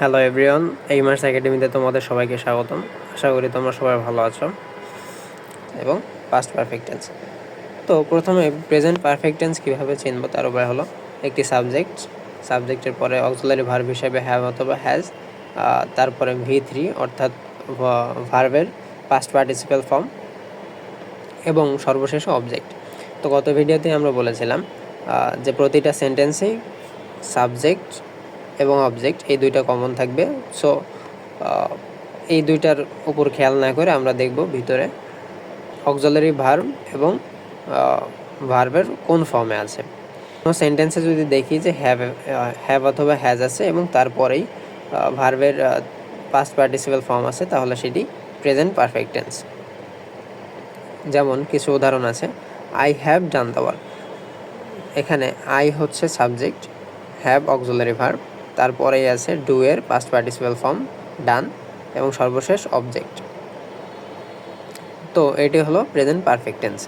Hello everyone এই মাস একাডেমিতে তোমাদের সবাইকে স্বাগতম। আশা করি তোমরা সবাই ভালো আছো এবং পাস্ট পারফেক্ট টেন্স তো প্রথমে প্রেজেন্ট পারফেক্ট টেন্স কীভাবে চিনবো তার উপায় হলো একটি সাবজেক্ট সাবজেক্টের পরে অক্সিলারি ভার্ব হিসেবে হ্যাভ অথবা হ্যাজ তারপরে ভি থ্রি অর্থাৎ ভার্বের পাস্ট পার্টিসিপাল ফর্ম এবং সর্বশেষ অবজেক্ট তো গত ভিডিওতে আমরা বলেছিলাম যে প্রতিটা সেন্টেন্সেই সাবজেক্ট এবং অবজেক্ট এই দুইটা কমন থাকবে। সো এই দুইটার উপর খেয়াল না করে আমরা দেখব ভিতরে অক্সিলারি ভার্ব এবং ভার্বের কোন ফর্মে আছে। কোনো সেন্টেন্সে যদি দেখি যে হ্যাভ হ্যাভ অথবা হ্যাজ আছে এবং তারপরেই ভার্বের পাস্ট পার্টিসিপাল ফর্ম আছে, তাহলে সেটি প্রেজেন্ট পারফেক্ট টেন্স যেমন কিছু উদাহরণ আছে I have done the work এখানে আই হচ্ছে সাবজেক্ট হ্যাভ অক্সিলারি ভার্ব তারপরেই আছে ডু এর পাস্ট পার্টিসিপাল ফর্ম ডান এবং সর্বশেষ অবজেক্ট তো এটি হলো প্রেজেন্ট পারফেক্ট টেন্স